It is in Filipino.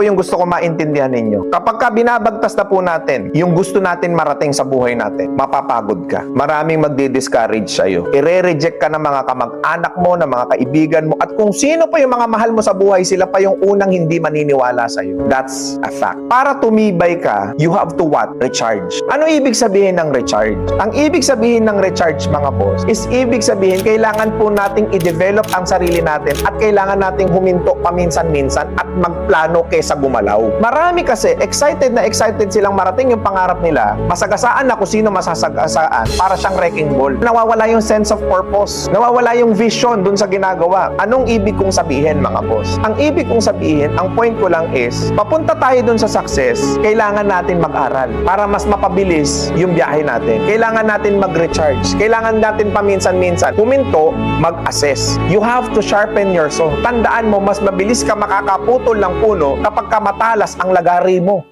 po yung gusto ko maintindihan ninyo. Kapag ka binabagtas na po natin yung gusto natin marating sa buhay natin, mapapagod ka. Maraming magdi-discourage sa'yo. Ire-reject ka ng mga kamag-anak mo, ng mga kaibigan mo, at kung sino pa yung mga mahal mo sa buhay, sila pa yung unang hindi maniniwala sa'yo. That's a fact. Para tumibay ka, you have to what? Recharge. Ano ibig sabihin ng recharge? Ang ibig sabihin ng recharge, mga boss, is ibig sabihin, kailangan po nating i-develop ang sarili natin at kailangan nating huminto paminsan-minsan at magplano kesa gumalaw. Marami kasi, excited na excited silang marating yung pangarap nila, masagasaan na kung sino masasagasaan para siyang wrecking ball. Nawawala yung sense of purpose. Nawawala yung vision dun sa ginagawa. Anong ibig kong sabihin, mga boss? Ang ibig kong sabihin, ang point ko lang is, papunta tayo dun sa success, kailangan natin mag-aral para mas mapabilis yung biyahe natin. Kailangan natin mag-recharge. Kailangan natin paminsan-minsan huminto, mag-assess. You have to sharpen your saw. Tandaan mo, mas mabilis ka makakaputol ng puno kapag ka matalas ang lagari mo.